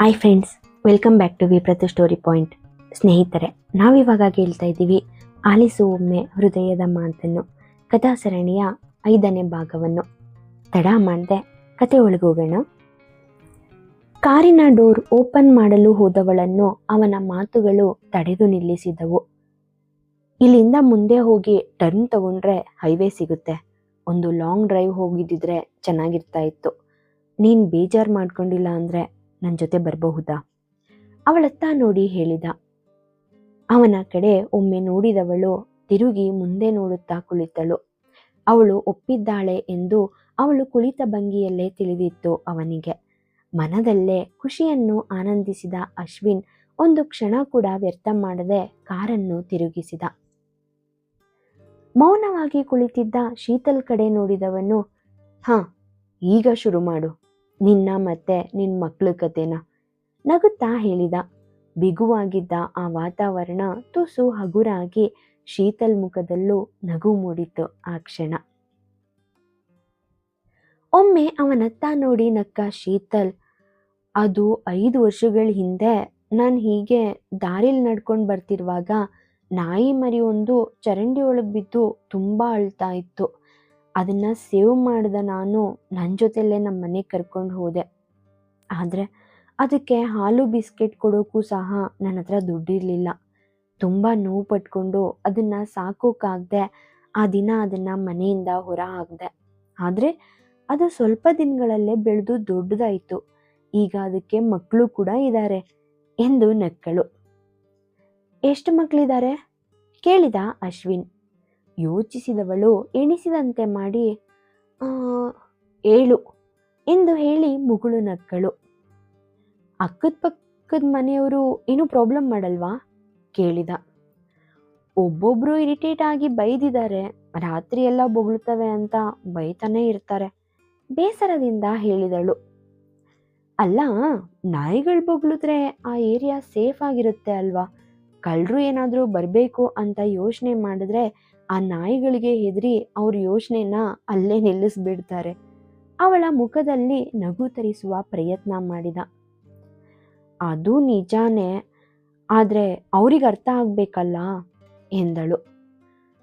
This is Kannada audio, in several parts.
Hi friends welcome back to ವಿಪ್ರತು story point ಸ್ನೇಹಿತರೆ, ನಾವಿವಾಗ ಕೇಳ್ತಾ ಇದ್ದೀವಿ ಆಲಿಸು ಒಮ್ಮೆ ಹೃದಯದ ಮಾತನ್ನು, ಕಥಾ ಸರಣಿಯ ಐದನೇ ಭಾಗವನ್ನು. ತಡ ಮಾಡದೆ ಕತೆ ಒಳಗೋಗೋಣ. ಕಾರಿನ ಡೋರ್ ಓಪನ್ ಮಾಡಲು ಹೋದವಳನ್ನು ಅವನ ಮಾತುಗಳು ತಡೆದು ನಿಲ್ಲಿಸಿದವು. ಇಲ್ಲಿಂದ ಮುಂದೆ ಹೋಗಿ ಟರ್ನ್ ತಗೊಂಡ್ರೆ ಹೈವೇ ಸಿಗುತ್ತೆ. ಒಂದು ಲಾಂಗ್ ಡ್ರೈವ್ ಹೋಗಿದ್ದಿದ್ರೆ ಚೆನ್ನಾಗಿರ್ತಾ ಇತ್ತು. ನೀನು ಬೇಜಾರು ಮಾಡ್ಕೊಂಡಿಲ್ಲ ಅಂದರೆ ನನ್ನ ಜೊತೆ ಬರಬಹುದಾ? ಅವಳತ್ತ ನೋಡಿ ಹೇಳಿದ. ಅವನ ಕಡೆ ಒಮ್ಮೆ ನೋಡಿದವಳು ತಿರುಗಿ ಮುಂದೆ ನೋಡುತ್ತಾ ಕುಳಿತಳು. ಅವಳು ಒಪ್ಪಿದ್ದಾಳೆ ಎಂದು ಅವಳು ಕುಳಿತ ಭಂಗಿಯಲ್ಲೇ ತಿಳಿದಿತ್ತು ಅವನಿಗೆ. ಮನದಲ್ಲೇ ಖುಷಿಯನ್ನು ಆನಂದಿಸಿದ ಅಶ್ವಿನ್ ಒಂದು ಕ್ಷಣ ಕೂಡ ವ್ಯರ್ಥ ಮಾಡದೆ ಕಾರನ್ನು ತಿರುಗಿಸಿದ. ಮೌನವಾಗಿ ಕುಳಿತಿದ್ದ ಶೀತಲ್ ಕಡೆ ನೋಡಿದವನು, ಹಾ, ಈಗ ಶುರು ಮಾಡು. ನಿನ್ನ ಮತ್ತೆ ನಿನ್ನ ಮಕ್ಕಳ ಕತೆನ. ನಗುತ್ತಾ ಹೇಳಿದ. ಬಿಗುವಾಗಿದ್ದ ಆ ವಾತಾವರಣ ತುಸು ಹಗುರಾಗಿ ಶೀತಲ್ ಮುಖದಲ್ಲೂ ನಗು ಮೂಡಿತು ಆ ಕ್ಷಣ. ಒಮ್ಮೆ ಅವನತ್ತ ನೋಡಿ ನಕ್ಕ ಶೀತಲ್, ಅದು ಐದು ವರ್ಷಗಳ ಹಿಂದೆ ನಾನು ಹೀಗೆ ದಾರಿಲಿ ನಡ್ಕೊಂಡು ಬರ್ತಿರುವಾಗ ನಾಯಿ ಮರಿ ಒಂದು ಚರಂಡಿ ಒಳಗೆ ಬಿದ್ದು ತುಂಬ ಅಳ್ತಾ ಇತ್ತು. ಅದನ್ನ ಸೇವ್ ಮಾಡಿದ ನಾನು ನನ್ನ ಜೊತೆಲೇ ನಮ್ಮ ಮನೆಗೆ ಕರ್ಕೊಂಡು ಹೋದೆ. ಆದರೆ ಅದಕ್ಕೆ ಹಾಲು ಬಿಸ್ಕೆಟ್ ಕೊಡೋಕ್ಕೂ ಸಹ ನನ್ನ ಹತ್ರ ದುಡ್ಡಿರಲಿಲ್ಲ. ತುಂಬ ನೋವು ಪಟ್ಕೊಂಡು ಅದನ್ನು ಸಾಕೋಕ್ಕಾಗದೆ ಆ ದಿನ ಅದನ್ನು ಮನೆಯಿಂದ ಹೊರ ಹಾಕಿದೆ. ಆದರೆ ಅದು ಸ್ವಲ್ಪ ದಿನಗಳಲ್ಲೇ ಬೆಳೆದು ದೊಡ್ಡದಾಯಿತು. ಈಗ ಅದಕ್ಕೆ ಮಕ್ಕಳು ಕೂಡ ಇದ್ದಾರೆ ಎಂದು ನಕ್ಕಳು. ಎಷ್ಟು ಮಕ್ಕಳಿದ್ದಾರೆ ಕೇಳಿದ ಅಶ್ವಿನ್. ಯೋಚಿಸಿದವಳು ಎಣಿಸಿದಂತೆ ಮಾಡಿ "ಆ, ಏಳು ಎಂದು ಹೇಳಿ ಮುಗುಳು ನಕ್ಕಳು. ಅಕ್ಕದ ಪಕ್ಕದ ಮನೆಯವರು ಏನೂ ಪ್ರಾಬ್ಲಮ್ ಮಾಡಲ್ವಾ? ಕೇಳಿದ. ಒಬ್ಬೊಬ್ರು ಇರಿಟೇಟ್ ಆಗಿ ಬೈದಿದ್ದಾರೆ ರಾತ್ರಿ ಎಲ್ಲ ಬೊಗಳುತ್ತವೆ ಅಂತ ಬೈತಾನೆ ಇರ್ತಾರೆ ಬೇಸರದಿಂದ ಹೇಳಿದಳು. ಅಲ್ಲ ನಾಯಿಗಳು ಬೊಗಳಿದ್ರೆ ಆ ಏರಿಯಾ ಸೇಫ್ ಆಗಿರುತ್ತೆ ಅಲ್ವಾ? ಕಳ್ಳರು ಏನಾದರೂ ಬರಬೇಕು ಅಂತ ಯೋಚನೆ ಮಾಡಿದ್ರೆ ಆ ನಾಯಿಗಳಿಗೆ ಹೆದರಿ ಅವ್ರ ಯೋಚನೆನ ಅಲ್ಲೇ ನಿಲ್ಲಿಸ್ಬಿಡ್ತಾರೆ. ಅವಳ ಮುಖದಲ್ಲಿ ನಗು ತರಿಸುವ ಪ್ರಯತ್ನ ಮಾಡಿದ. ಅದು ನಿಜಾನೇ, ಆದರೆ ಅವ್ರಿಗೆ ಅರ್ಥ ಆಗಬೇಕಲ್ಲ? ಎಂದಳು.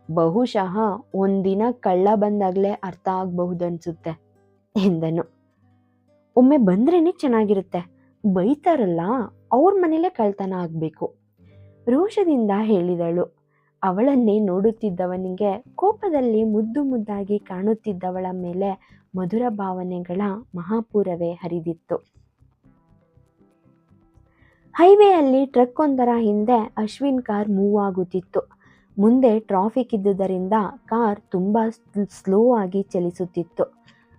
ಬಹುಶಃ ಒಂದಿನ ಕಳ್ಳ ಬಂದಾಗಲೇ ಅರ್ಥ ಆಗಬಹುದನ್ಸುತ್ತೆ, ಎಂದನು. ಒಮ್ಮೆ ಬಂದ್ರೇನೆ ಚೆನ್ನಾಗಿರುತ್ತೆ, ಬೈತಾರಲ್ಲ, ಅವ್ರ ಮನೇಲೆ ಕಳ್ತನ ಆಗಬೇಕು, ರೋಷದಿಂದ ಹೇಳಿದಳು. ಅವಳನ್ನೇ ನೋಡುತ್ತಿದ್ದವನಿಗೆ ಕೋಪದಲ್ಲಿ ಮುದ್ದು ಮುದ್ದಾಗಿ ಕಾಣುತ್ತಿದ್ದವಳ ಮೇಲೆ ಮಧುರ ಭಾವನೆಗಳ ಮಹಾಪೂರವೇ ಹರಿದಿತ್ತು. ಹೈವೇಯಲ್ಲಿ ಟ್ರಕ್ ಒಂದರ ಹಿಂದೆ ಅಶ್ವಿನ್ ಕಾರ್ ಮೂವ್ ಆಗುತ್ತಿತ್ತು ಮುಂದೆ ಟ್ರಾಫಿಕ್ ಇದ್ದುದರಿಂದ ಕಾರ್ ತುಂಬ ಸ್ಲೋ ಆಗಿ ಚಲಿಸುತ್ತಿತ್ತು.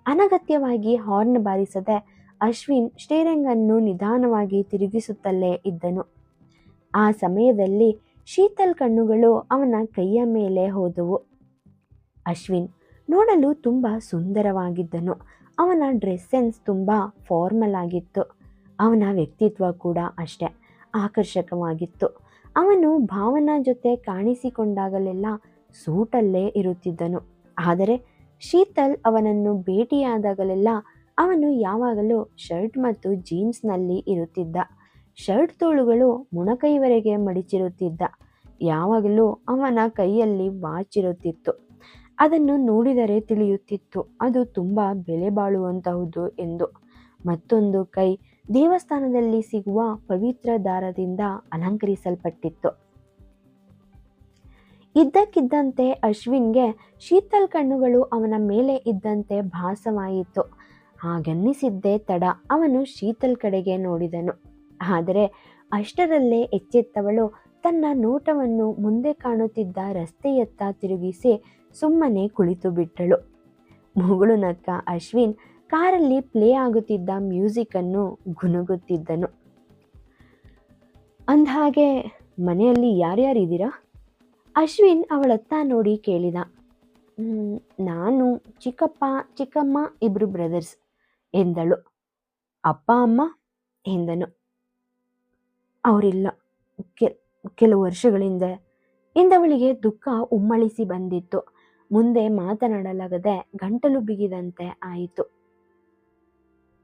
ಅನಗತ್ಯವಾಗಿ ಹಾರ್ನ್ ಬಾರಿಸದೆ ಅಶ್ವಿನ್ ಸ್ಟೇರಿಂಗನ್ನು ನಿಧಾನವಾಗಿ ತಿರುಗಿಸುತ್ತಲೇ ಇದ್ದನು. ಆ ಸಮಯದಲ್ಲಿ ಶೀತಲ್ ಕಣ್ಣುಗಳು ಅವನ ಕೈಯ ಮೇಲೆ ಹೋದವು. ಅಶ್ವಿನ್ ನೋಡಲು ತುಂಬ ಸುಂದರವಾಗಿದ್ದನು. ಅವನ ಡ್ರೆಸ್ ಸೆನ್ಸ್ ತುಂಬ ಫಾರ್ಮಲ್ ಆಗಿತ್ತು. ಅವನ ವ್ಯಕ್ತಿತ್ವ ಕೂಡ ಅಷ್ಟೇ ಆಕರ್ಷಕವಾಗಿತ್ತು. ಅವನು ಭಾವನಾ ಜೊತೆ ಕಾಣಿಸಿಕೊಂಡಾಗಲೆಲ್ಲ ಸೂಟಲ್ಲೇ ಇರುತ್ತಿದ್ದನು. ಆದರೆ ಶೀತಲ್ ಅವನನ್ನು ಭೇಟಿಯಾದಾಗಲೆಲ್ಲ ಅವನು ಯಾವಾಗಲೂ ಶರ್ಟ್ ಮತ್ತು ಜೀನ್ಸ್ನಲ್ಲಿ ಇರುತ್ತಿದ್ದ. ಶರ್ಟ್ ತೋಳುಗಳು ಮೊಣಕೈವರೆಗೆ ಮಡಿಚಿರುತ್ತಿದ್ದ. ಯಾವಾಗಲೂ ಅವನ ಕೈಯಲ್ಲಿ ವಾಚ್ ಇರುತ್ತಿತ್ತು ಅದನ್ನು ನೋಡಿದರೆ ತಿಳಿಯುತ್ತಿತ್ತು. ಅದು ತುಂಬ ಬೆಲೆ ಬಾಳುವಂತಹುದು ಎಂದು. ಮತ್ತೊಂದು ಕೈ ದೇವಸ್ಥಾನದಲ್ಲಿ ಸಿಗುವ ಪವಿತ್ರ ದಾರದಿಂದ ಅಲಂಕರಿಸಲ್ಪಟ್ಟಿತ್ತು. ಇದ್ದಕ್ಕಿದ್ದಂತೆ ಅಶ್ವಿನ್ಗೆ ಶೀತಲ್ ಕಣ್ಣುಗಳು ಅವನ ಮೇಲೆ ಇದ್ದಂತೆ ಭಾಸವಾಯಿತು. ಹಾಗನ್ನಿಸಿದ್ದೇ ತಡ ಅವನು ಶೀತಲ್ ಕಡೆಗೆ ನೋಡಿದನು. ಆದರೆ ಅಷ್ಟರಲ್ಲೇ ಎಚ್ಚೆತ್ತವಳು ತನ್ನ ನೋಟವನ್ನು ಮುಂದೆ ಕಾಣುತ್ತಿದ್ದ ರಸ್ತೆಯತ್ತ ತಿರುಗಿಸಿ ಸುಮ್ಮನೆ ಕುಳಿತು ಬಿಟ್ಟಳು. ಮುಗುಳು ನಕ್ಕ ಅಶ್ವಿನ್ ಕಾರಲ್ಲಿ ಪ್ಲೇ ಆಗುತ್ತಿದ್ದ ಮ್ಯೂಸಿಕನ್ನು ಗುನುಗುತ್ತಿದ್ದನು ಅಂದಹಾಗೆ ಮನೆಯಲ್ಲಿ ಯಾರ್ಯಾರಿದ್ದೀರಾ ಅಶ್ವಿನ್ ಅವಳತ್ತ ನೋಡಿ ಕೇಳಿದ. ನಾನು ಚಿಕ್ಕಪ್ಪ, ಚಿಕ್ಕಮ್ಮ ಇಬ್ರು ಬ್ರದರ್ಸ್ ಎಂದಳು. ಅಪ್ಪ, ಅಮ್ಮ ಎಂದನು. ಅವರಿಲ್ಲ. ಕೆಲವು ವರ್ಷಗಳಿಂದ ಇಂದವಳಿಗೆ ದುಃಖ ಉಮ್ಮಳಿಸಿ ಬಂದಿತ್ತು. ಮುಂದೆ ಮಾತನಾಡಲಾಗದೆ ಗಂಟಲು ಬಿಗಿದಂತೆ ಆಯಿತು.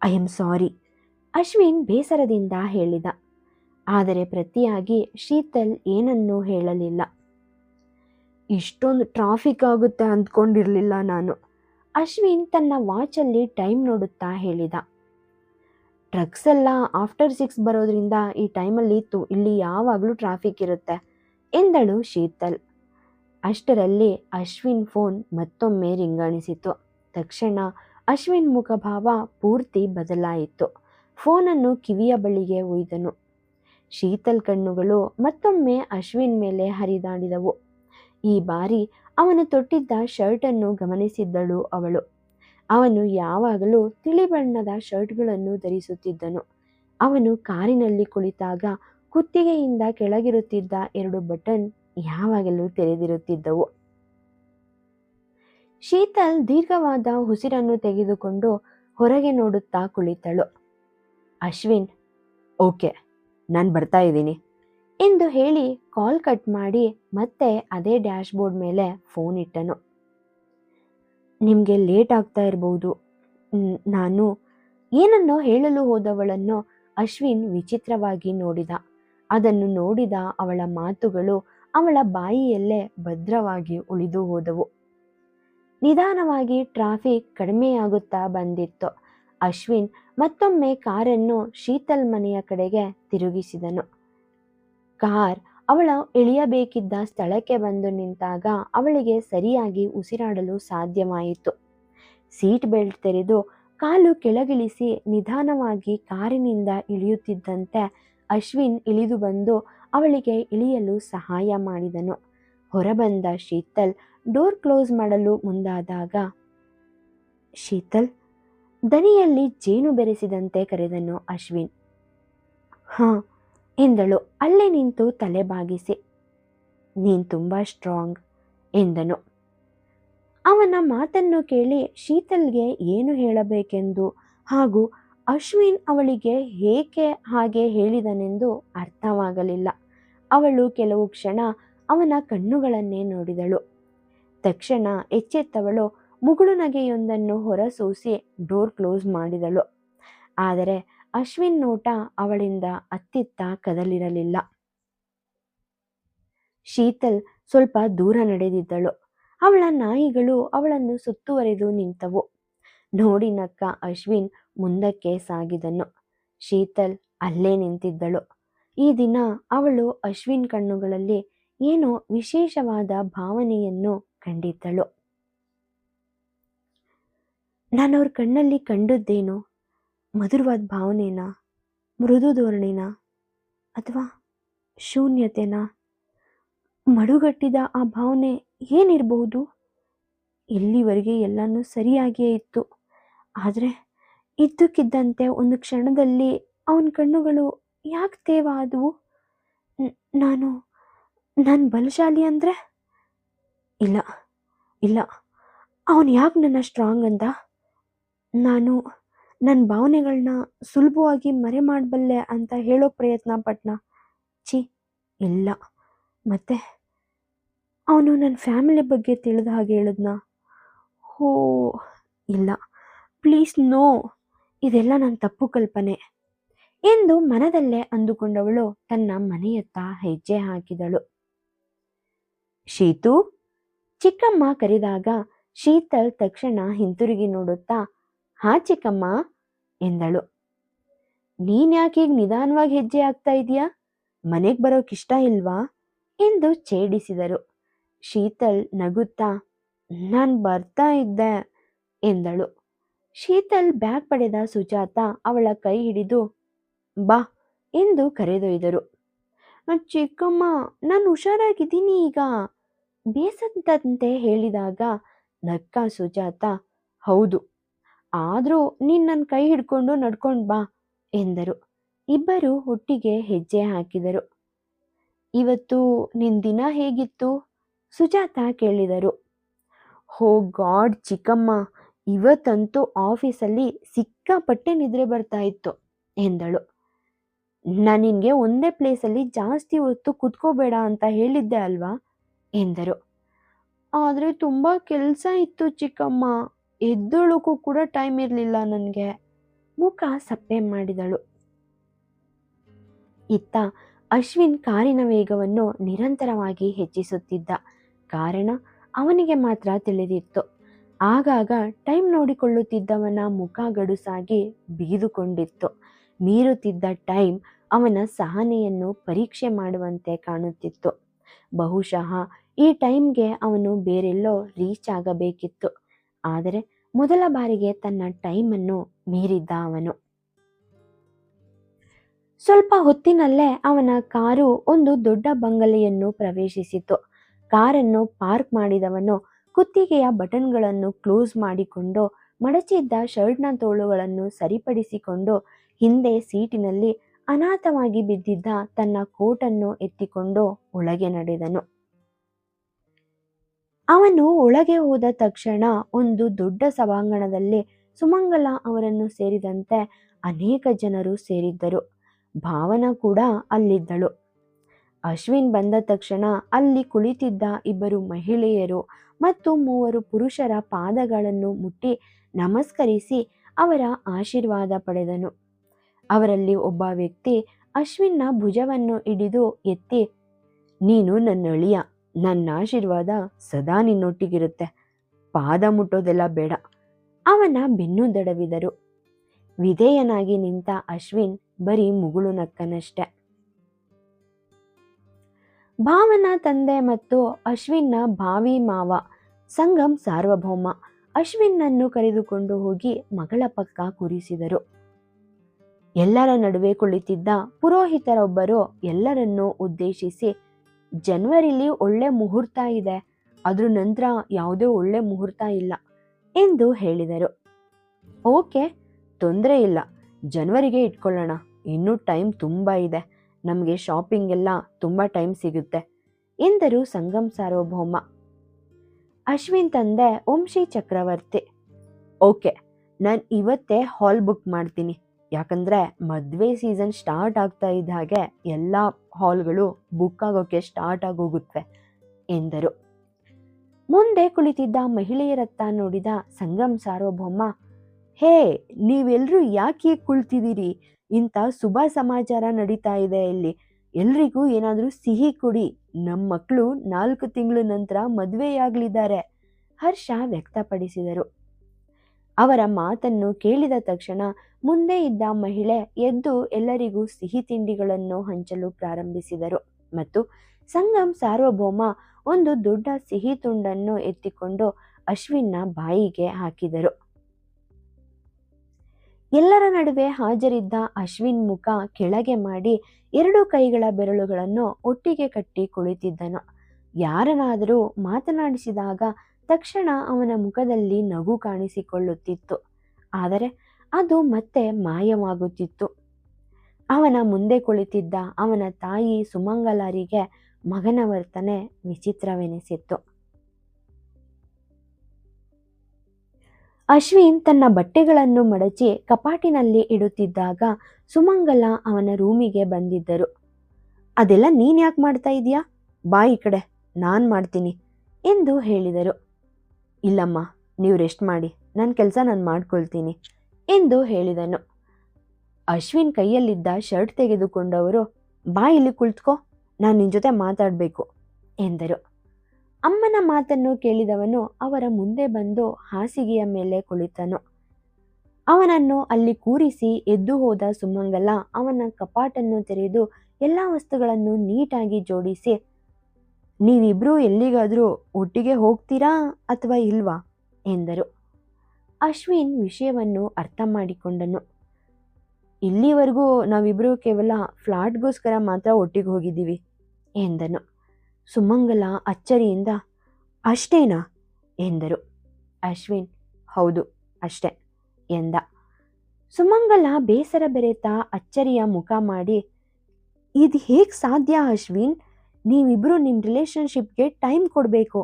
ಐ ಆಮ್ ಸಾರಿ, ಅಶ್ವಿನ್ ಬೇಸರದಿಂದ ಹೇಳಿದ. ಆದರೆ ಪ್ರತಿಯಾಗಿ ಶೀತಲ್ ಏನನ್ನೂ ಹೇಳಲಿಲ್ಲ. ಇಷ್ಟೊಂದು ಟ್ರಾಫಿಕ್ ಆಗುತ್ತೆ ಅಂದ್ಕೊಂಡಿರಲಿಲ್ಲ ನಾನು, ಅಶ್ವಿನ್ ತನ್ನ ವಾಚಲ್ಲಿ ಟೈಮ್ ನೋಡುತ್ತಾ ಹೇಳಿದ. ಟ್ರಕ್ಸ್ ಎಲ್ಲ ಆಫ್ಟರ್ ಸಿಕ್ಸ್ ಬರೋದ್ರಿಂದ ಈ ಟೈಮಲ್ಲಿ ಇತ್ತು ಇಲ್ಲಿ ಯಾವಾಗಲೂ ಟ್ರಾಫಿಕ್ ಇರುತ್ತೆ ಎಂದಳು ಶೀತಲ್. ಅಷ್ಟರಲ್ಲಿ ಅಶ್ವಿನ್ ಫೋನ್ ಮತ್ತೊಮ್ಮೆ ರಿಂಗಾಣಿಸಿತು. ತಕ್ಷಣ ಅಶ್ವಿನ್ ಮುಖಭಾವ ಪೂರ್ತಿ ಬದಲಾಯಿತು. ಫೋನನ್ನು ಕಿವಿಯ ಬಳಿಗೆ ಒಯ್ದನು. ಶೀತಲ್ ಕಣ್ಣುಗಳು ಮತ್ತೊಮ್ಮೆ ಅಶ್ವಿನ್ ಮೇಲೆ ಹರಿದಾಡಿದವು. ಈ ಬಾರಿ ಅವನು ತೊಟ್ಟಿದ್ದ ಶರ್ಟನ್ನು ಗಮನಿಸಿದ್ದಳು ಅವಳು. ಅವನು ಯಾವಾಗಲೂ ತಿಳಿ ಬಣ್ಣದ ಶರ್ಟ್ಗಳನ್ನು ಧರಿಸುತ್ತಿದ್ದನು. ಅವನು ಕಾರಿನಲ್ಲಿ ಕುಳಿತಾಗ ಕುತ್ತಿಗೆಯಿಂದ ಕೆಳಗಿರುತ್ತಿದ್ದ ಎರಡು ಬಟನ್ ಯಾವಾಗಲೂ ತೆರೆದಿರುತ್ತಿದ್ದವು. ಶೀತಲ್ ದೀರ್ಘವಾದ ಉಸಿರನ್ನು ತೆಗೆದುಕೊಂಡು ಹೊರಗೆ ನೋಡುತ್ತಾ ಕುಳಿತಳು. ಅಶ್ವಿನ್, ಓಕೆ, ನಾನು ಬರ್ತಾ ಇದ್ದೀನಿ ಎಂದು ಹೇಳಿ ಕಾಲ್ ಕಟ್ ಮಾಡಿ ಮತ್ತೆ ಅದೇ ಡ್ಯಾಶ್ಬೋರ್ಡ್ ಮೇಲೆ ಫೋನ್ ಇಟ್ಟನು. ನಿಮಗೆ ಲೇಟ್ ಆಗ್ತಾ ಇರಬಹುದು ನಾನು ಏನನ್ನೋ ಹೇಳಲು ಹೋದವಳನ್ನು ಅಶ್ವಿನ್ ವಿಚಿತ್ರವಾಗಿ ನೋಡಿದ. ಅದನ್ನು ನೋಡಿದ ಅವಳ ಮಾತುಗಳು ಅವಳ ಬಾಯಿಯಲ್ಲೇ ಭದ್ರವಾಗಿ ಉಳಿದು ಹೋದವು. ನಿಧಾನವಾಗಿ ಟ್ರಾಫಿಕ್ ಕಡಿಮೆಯಾಗುತ್ತಾ ಬಂದಿತ್ತು. ಅಶ್ವಿನ್ ಮತ್ತೊಮ್ಮೆ ಕಾರನ್ನು ಶೀತಲ್ ಮನೆಯ ಕಡೆಗೆ ತಿರುಗಿಸಿದನು. ಕಾರ್ ಅವಳ ಇಳಿಯಬೇಕಿದ್ದ ಸ್ಥಳಕ್ಕೆ ಬಂದು ನಿಂತಾಗ ಅವಳಿಗೆ ಸರಿಯಾಗಿ ಉಸಿರಾಡಲು ಸಾಧ್ಯವಾಯಿತು. ಸೀಟ್ ಬೆಲ್ಟ್ ತೆರೆದು ಕಾಲು ಕೆಳಗಿಳಿಸಿ ನಿಧಾನವಾಗಿ ಕಾರಿನಿಂದ ಇಳಿಯುತ್ತಿದ್ದಂತೆ ಅಶ್ವಿನ್ ಇಳಿದು ಬಂದು ಅವಳಿಗೆ ಇಳಿಯಲು ಸಹಾಯ ಮಾಡಿದನು. ಹೊರಬಂದ ಶೀತಲ್ ಡೋರ್ ಕ್ಲೋಸ್ ಮಾಡಲು ಮುಂದಾದಾಗ, ಶೀತಲ್, ದನಿಯಲ್ಲಿ ಜೇನು ಬೆರೆಸಿದಂತೆ, ಕರೆದನು ಅಶ್ವಿನ್. ಹಾ ಎಂದಳು. ಅಲ್ಲೇ ನಿಂತು ತಲೆ ಬಾಗಿಸಿ. ನೀನು ತುಂಬ ಸ್ಟ್ರಾಂಗ್ ಎಂದನು. ಅವನ ಮಾತನ್ನು ಕೇಳಿ ಶೀತಲ್ಗೆ ಏನು ಹೇಳಬೇಕೆಂದು ಹಾಗೂ ಅಶ್ವಿನ್ ಅವಳಿಗೆ ಏಕೆ ಹಾಗೆ ಹೇಳಿದನೆಂದು ಅರ್ಥವಾಗಲಿಲ್ಲ. ಅವಳು ಕೆಲವು ಕ್ಷಣ ಅವನ ಕಣ್ಣುಗಳನ್ನೇ ನೋಡಿದಳು. ತಕ್ಷಣ ಎಚ್ಚೆತ್ತವಳು ಮುಗುಳು ನಗೆಯೊಂದನ್ನು ಹೊರಸೂಸಿ ಡೋರ್ ಕ್ಲೋಸ್ ಮಾಡಿದಳು. ಆದರೆ ಅಶ್ವಿನ್ ನೋಟ ಅವಳಿಂದ ಅತ್ತಿತ್ತ ಕದಲಿರಲಿಲ್ಲ. ಶೀತಲ್ ಸ್ವಲ್ಪ ದೂರ ನಡೆದಿದ್ದಳು. ಅವಳ ನಾಯಿಗಳು ಅವಳನ್ನು ಸುತ್ತುವರೆದು ನಿಂತವು. ನೋಡಿ ನಕ್ಕ, ಅಶ್ವಿನ್ ಮುಂದಕ್ಕೆ ಸಾಗಿದನು. ಶೀತಲ್ ಅಲ್ಲೇ ನಿಂತಿದ್ದಳು. ಈ ದಿನ ಅವಳು ಅಶ್ವಿನ್ ಕಣ್ಣುಗಳಲ್ಲಿ ಏನೋ ವಿಶೇಷವಾದ ಭಾವನೆಯನ್ನು ಕಂಡಿದ್ದಳು. ನಾನು ಅವ್ರ ಕಣ್ಣಲ್ಲಿ ಕಂಡದ್ದೇನು ಮಧುರವಾದ ಭಾವನೆನಾ, ಮೃದು ಧೋರಣೆನ ಅಥವಾ ಶೂನ್ಯತೆನಾ ಮಡುಗಟ್ಟಿದ ಆ ಭಾವನೆ ಏನಿರಬಹುದು? ಇಲ್ಲಿವರೆಗೆ ಎಲ್ಲನೂ ಸರಿಯಾಗಿಯೇ ಇತ್ತು. ಆದರೆ ಇದ್ದಕ್ಕಿದ್ದಂತೆ ಒಂದು ಕ್ಷಣದಲ್ಲಿ ಅವನ ಕಣ್ಣುಗಳು ಯಾಕೆ ತೇವ ಆದವು ನಾನು ನಾನು ಬಲಶಾಲಿ ಅಂದರೆ? ಇಲ್ಲ ಇಲ್ಲ, ಅವನು ಯಾಕೆ ನನ್ನ ಸ್ಟ್ರಾಂಗ್ ಅಂದ? ನಾನು ನನ್ನ ಭಾವನೆಗಳನ್ನ ಸುಲಭವಾಗಿ ಮರೆ ಮಾಡಬಲ್ಲೆ ಅಂತ ಹೇಳೋ ಪ್ರಯತ್ನ ಪಟ್ನ? ಛೀ, ಇಲ್ಲ. ಮತ್ತೆ? ಅವನು ನನ್ನ ಫ್ಯಾಮಿಲಿ ಬಗ್ಗೆ ತಿಳಿದ ಹಾಗೆ ಹೇಳಿದ್ನ? ಹೋ, ಇಲ್ಲ. Please, no. ಇದೆಲ್ಲ ನನ್ನ ತಪ್ಪು ಕಲ್ಪನೆ. ಎಂದು ಮನದಲ್ಲೇ ಅಂದುಕೊಂಡವಳು ತನ್ನ ಮನೆಯತ್ತ ಹೆಜ್ಜೆ ಹಾಕಿದಳು. ಶೀತು? ಚಿಕ್ಕಮ್ಮ ಕರೆದಾಗ ಶೀತಲ್ ತಕ್ಷಣ ಹಿಂತಿರುಗಿ ನೋಡುತ್ತಾ ಹಾ ಚಿಕ್ಕಮ್ಮ, ಎಂದಳು. ನೀನ್ಯಾಕೆ ಈಗ ನಿಧಾನವಾಗಿ ಹೆಜ್ಜೆ ಆಗ್ತಾ ಇದೀಯಾ ಮನೆಗೆ ಬರೋಕ್ ಇಷ್ಟ ಇಲ್ವಾ? ಎಂದು ಛೇಡಿಸಿದರು. ಶೀತಲ್ ನಗುತ್ತಾ, ನಾನು ಬರ್ತಾ ಇದ್ದೆ, ಎಂದಳು. ಶೀತಲ್ ಬ್ಯಾಗ್ ಪಡೆದ ಸುಜಾತ ಅವಳ ಕೈ ಹಿಡಿದು, ಬಾ, ಎಂದು ಕರೆದೊಯ್ದರು. ಚಿಕ್ಕಮ್ಮ, ನಾನು ಹುಷಾರಾಗಿದ್ದೀನಿ ಈಗ. ಬೇಸತ್ತಂತೆ ಹೇಳಿದಾಗ ನಕ್ಕ ಸುಜಾತ, ಹೌದು ಆದ್ರೂ ನೀನು ನನ್ನ ಕೈ ಹಿಡ್ಕೊಂಡು ನಡ್ಕೊಂಡು ಬಾ ಎಂದರು. ಇಬ್ಬರು ಒಟ್ಟಿಗೆ ಹೆಜ್ಜೆ ಹಾಕಿದರು. ಇವತ್ತು ನಿನ್ ದಿನ ಹೇಗಿತ್ತು? ಸುಜಾತ ಕೇಳಿದರು. ಹೋ ಗಾಡ್ ಚಿಕ್ಕಮ್ಮ, ಇವತ್ತಂತೂ ಆಫೀಸಲ್ಲಿ ಸಿಕ್ಕಾಪಟ್ಟೆ ನಿದ್ರೆ ಬರ್ತಾ ಇತ್ತು, ಎಂದಳು. ನಾನು ನಿನಗೆ ಒಂದೇ ಪ್ಲೇಸಲ್ಲಿ ಜಾಸ್ತಿ ಹೊತ್ತು ಕುತ್ಕೋಬೇಡ ಅಂತ ಹೇಳಿದ್ದೆ ಅಲ್ವಾ? ಎಂದರು. ಆದರೆ ತುಂಬ ಕೆಲಸ ಇತ್ತು ಚಿಕ್ಕಮ್ಮ. ಎದ್ದೋಳಕ್ಕೂ ಕೂಡ ಟೈಮ್ ಇರಲಿಲ್ಲ ನನಗೆ. ಮುಖ ಸಪ್ಪೆ ಮಾಡಿದಳು. ಇತ್ತ ಅಶ್ವಿನ್ ಕಾರಿನ ವೇಗವನ್ನು ನಿರಂತರವಾಗಿ ಹೆಚ್ಚಿಸುತ್ತಿದ್ದ. ಕಾರಣ ಅವನಿಗೆ ಮಾತ್ರ ತಿಳಿದಿತ್ತು. ಆಗಾಗ ಟೈಮ್ ನೋಡಿಕೊಳ್ಳುತ್ತಿದ್ದವನ ಮುಖ ಗಡುಸಾಗಿ ಬೀದುಕೊಂಡಿತ್ತು. ಮೀರುತ್ತಿದ್ದ ಟೈಮ್ ಅವನ ಸಹನೆಯನ್ನು ಪರೀಕ್ಷೆ ಮಾಡುವಂತೆ ಕಾಣುತ್ತಿತ್ತು. ಬಹುಶಃ ಈ ಟೈಮ್ಗೆ ಅವನು ಬೇರೆಲ್ಲೋ ರೀಚ್ ಆಗಬೇಕಿತ್ತು. ಆದರೆ ಮೊದಲ ಬಾರಿಗೆ ತನ್ನ ಟೈಮನ್ನು ಮೀರಿದ್ದ ಅವನು. ಸ್ವಲ್ಪ ಹೊತ್ತಿನಲ್ಲೇ ಅವನ ಕಾರು ಒಂದು ದೊಡ್ಡ ಬಂಗಲೆಯನ್ನು ಪ್ರವೇಶಿಸಿತು. ಕಾರನ್ನು ಪಾರ್ಕ್ ಮಾಡಿದವನು ಕುತ್ತಿಗೆಯ ಬಟನ್ಗಳನ್ನು ಕ್ಲೋಸ್ ಮಾಡಿಕೊಂಡು ಮಡಚಿದ್ದ ಶರ್ಟ್ನ ತೋಳುಗಳನ್ನು ಸರಿಪಡಿಸಿಕೊಂಡು ಹಿಂದೆ ಸೀಟಿನಲ್ಲಿ ಅನಾಥವಾಗಿ ಬಿದ್ದಿದ್ದ ತನ್ನ ಕೋಟನ್ನು ಎತ್ತಿಕೊಂಡು ಒಳಗೆ ನಡೆದನು. ಅವನು ಒಳಗೆ ಹೋದ ತಕ್ಷಣ ಒಂದು ದೊಡ್ಡ ಸಭಾಂಗಣದಲ್ಲಿ ಸುಮಂಗಲ ಅವರನ್ನು ಸೇರಿದಂತೆ ಅನೇಕ ಜನರು ಸೇರಿದ್ದರು. ಭಾವನ ಕೂಡ ಅಲ್ಲಿದ್ದಳು. ಅಶ್ವಿನ್ ಬಂದ ತಕ್ಷಣ ಅಲ್ಲಿ ಕುಳಿತಿದ್ದ ಇಬ್ಬರು ಮಹಿಳೆಯರು ಮತ್ತು ಮೂವರು ಪುರುಷರ ಪಾದಗಳನ್ನು ಮುಟ್ಟಿ ನಮಸ್ಕರಿಸಿ ಅವರ ಆಶೀರ್ವಾದ ಪಡೆದನು. ಅವರಲ್ಲಿ ಒಬ್ಬ ವ್ಯಕ್ತಿ ಅಶ್ವಿನ್ನ ಭುಜವನ್ನು ಹಿಡಿದು ಎತ್ತಿ, ನೀನು ನನ್ನ ಅಳಿಯ ನನ್ನ ಆಶೀರ್ವಾದ ಸದಾ ನಿನ್ನೊಟ್ಟಿಗಿರುತ್ತೆ. ಪಾದ ಮುಟ್ಟೋದೆಲ್ಲ ಬೇಡ. ಅವನ ಬೆನ್ನು ದಡವಿದರು. ವಿಧೇಯನಾಗಿ ನಿಂತ ಅಶ್ವಿನ್ ಬರೀ ಮುಗುಳು ನಕ್ಕನಷ್ಟೆ. ಭಾವನ ತಂದೆ ಮತ್ತು ಅಶ್ವಿನ್ನ ಭಾವಿ ಮಾವ. ಸಂಗಮ್ ಸಾರ್ವಭೌಮ. ಅಶ್ವಿನ್ನನ್ನು ಕರೆದುಕೊಂಡು ಹೋಗಿ ಮಗಳ ಪಕ್ಕ ಕೂರಿಸಿದರು. ಎಲ್ಲರ ನಡುವೆ ಕುಳಿತಿದ್ದ ಪುರೋಹಿತರೊಬ್ಬರು ಎಲ್ಲರನ್ನೂ ಉದ್ದೇಶಿಸಿ ಜನವರಿಲಿ ಒಳ್ಳೆ ಮುಹೂರ್ತ ಇದೆ. ಅದ್ರ ನಂತರ ಯಾವುದೇ ಒಳ್ಳೆ ಮುಹೂರ್ತ ಇಲ್ಲ ಎಂದು ಹೇಳಿದರು. ಓಕೆ, ತೊಂದರೆ ಇಲ್ಲ. ಜನವರಿಗೆ ಇಟ್ಕೊಳ್ಳೋಣ. ಇನ್ನೂ ಟೈಮ್ ತುಂಬ ಇದೆ. ನಮಗೆ ಶಾಪಿಂಗ್ ಎಲ್ಲ ತುಂಬ ಟೈಮ್ ಸಿಗುತ್ತೆ ಎಂದರು ಸಂಗಮ್ ಸಾರ್ವಭೌಮ. ಅಶ್ವಿನ್ ತಂದೆ ವಂಶಿ ಚಕ್ರವರ್ತಿ. ಓಕೆ, ನಾನು ಇವತ್ತೇ ಹಾಲ್ ಬುಕ್ ಮಾಡ್ತೀನಿ. ಯಾಕಂದ್ರೆ ಮದುವೆ ಸೀಸನ್ ಸ್ಟಾರ್ಟ್ ಆಗ್ತಾ ಇದ್ದ ಹಾಗೆ ಎಲ್ಲ ಹಾಲ್ಗಳು ಬುಕ್ ಆಗೋಕೆ ಸ್ಟಾರ್ಟ್ ಆಗೋಗುತ್ತವೆ ಎಂದರು. ಮುಂದೆ ಕುಳಿತಿದ್ದ ಮಹಿಳೆಯರತ್ತ ನೋಡಿದ ಸಂಗಮ್ ಸಾರ್ವಭೌಮ, ಹೇ ನೀವೆಲ್ಲರೂ ಯಾಕೆ ಕುಳಿತಿದ್ದೀರಿ? ಇಂಥ ಶುಭ ಸಮಾಚಾರ ನಡೀತಾ ಇದೆ ಇಲ್ಲಿ. ಎಲ್ರಿಗೂ ಏನಾದರೂ ಸಿಹಿ ಕೊಡಿ. ನಮ್ಮ ಮಕ್ಕಳು ನಾಲ್ಕು ತಿಂಗಳ ನಂತರ ಮದುವೆಯಾಗಲಿದ್ದಾರೆ. ಹರ್ಷ ವ್ಯಕ್ತಪಡಿಸಿದರು. ಅವರ ಮಾತನ್ನು ಕೇಳಿದ ತಕ್ಷಣ ಮುಂದೆ ಇದ್ದ ಮಹಿಳೆ ಎದ್ದು ಎಲ್ಲರಿಗೂ ಸಿಹಿ ತಿಂಡಿಗಳನ್ನು ಹಂಚಲು ಪ್ರಾರಂಭಿಸಿದರು. ಮತ್ತು ಸಂಗಮ್ ಸಾರ್ವಭೌಮ ಒಂದು ದೊಡ್ಡ ಸಿಹಿ ತುಂಡನ್ನು ಎತ್ತಿಕೊಂಡು ಅಶ್ವಿನ್ನ ಬಾಯಿಗೆ ಹಾಕಿದರು. ಎಲ್ಲರ ನಡುವೆ ಹಾಜರಿದ್ದ ಅಶ್ವಿನ್ ಮುಖ ಕೆಳಗೆ ಮಾಡಿ ಎರಡು ಕೈಗಳ ಬೆರಳುಗಳನ್ನು ಒಟ್ಟಿಗೆ ಕಟ್ಟಿ ಕುಳಿತಿದ್ದನು. ಯಾರನಾದರೂ ಮಾತನಾಡಿಸಿದಾಗ ತಕ್ಷಣ ಅವನ ಮುಖದಲ್ಲಿ ನಗು ಕಾಣಿಸಿಕೊಳ್ಳುತ್ತಿತ್ತು. ಆದರೆ ಅದು ಮತ್ತೆ ಮಾಯವಾಗುತ್ತಿತ್ತು. ಅವನ ಮುಂದೆ ಕುಳಿತಿದ್ದ ಅವನ ತಾಯಿ ಸುಮಂಗಲರಿಗೆ ಮಗನ ವರ್ತನೆ ವಿಚಿತ್ರವೆನಿಸಿತ್ತು. ಅಶ್ವಿನ್ ತನ್ನ ಬಟ್ಟೆಗಳನ್ನು ಮಡಚಿ ಕಪಾಟಿನಲ್ಲಿ ಇಡುತ್ತಿದ್ದಾಗ ಸುಮಂಗಲ ಅವನ ರೂಮಿಗೆ ಬಂದಿದ್ದರು. ಅದೆಲ್ಲ ನೀನ್ ಯಾಕೆ ಮಾಡ್ತಾ ಇದೀಯಾ? ಬಾ ಈ ಕಡೆ, ನಾನು ಮಾಡ್ತೀನಿ, ಎಂದು ಹೇಳಿದರು. ಇಲ್ಲಮ್ಮ, ನೀವು ರೆಸ್ಟ್ ಮಾಡಿ ನನ್ನ ಕೆಲಸ ನಾನು ಮಾಡ್ಕೊಳ್ತೀನಿ ಎಂದು ಹೇಳಿದನು. ಅಶ್ವಿನ್ ಕೈಯಲ್ಲಿದ್ದ ಶರ್ಟ್ ತೆಗೆದುಕೊಂಡವರು, ಬಾ ಇಲ್ಲಿ ಕುಳಿತುಕೋ, ನಾನು ನಿನ್ನ ಜೊತೆ ಮಾತಾಡಬೇಕು ಎಂದರು. ಅಮ್ಮನ ಮಾತನ್ನು ಕೇಳಿದವನು ಅವರ ಮುಂದೆ ಬಂದು ಹಾಸಿಗೆಯ ಮೇಲೆ ಕುಳಿತನು. ಅವನನ್ನು ಅಲ್ಲಿ ಕೂರಿಸಿ ಎದ್ದು ಹೋದ ಸುಮಂಗಲ ಅವನ ಕಪಾಟನ್ನು ತೆರೆದು ಎಲ್ಲ ವಸ್ತುಗಳನ್ನು ನೀಟಾಗಿ ಜೋಡಿಸಿ ನೀವಿಬ್ರೂ ಎಲ್ಲಿಗಾದರೂ ಒಟ್ಟಿಗೆ ಹೋಗ್ತೀರಾ ಅಥವಾ ಇಲ್ವಾ? ಎಂದರು. ಅಶ್ವಿನ್ ವಿಷಯವನ್ನು ಅರ್ಥ ಮಾಡಿಕೊಂಡನು. ಇಲ್ಲಿವರೆಗೂ ನಾವಿಬ್ಬರೂ ಕೇವಲ ಫ್ಲಾಟ್ಗೋಸ್ಕರ ಮಾತ್ರ ಒಟ್ಟಿಗೆ ಹೋಗಿದ್ದೀವಿ, ಎಂದನು. ಸುಮಂಗಲ ಅಚ್ಚರಿಯಿಂದ, ಅಷ್ಟೇನಾ? ಎಂದರು. ಅಶ್ವಿನ್, ಹೌದು, ಅಷ್ಟೇ, ಎಂದ. ಸುಮಂಗಲ ಬೇಸರ ಬೆರೆತ ಅಚ್ಚರಿಯ ಮುಖ ಮಾಡಿ, ಇದು ಹೇಗೆ ಸಾಧ್ಯ ಅಶ್ವಿನ್? ನೀವಿಬ್ಬರು ನಿಮ್ಮ ರಿಲೇಷನ್ಶಿಪ್ಗೆ ಟೈಮ್ ಕೊಡಬೇಕು.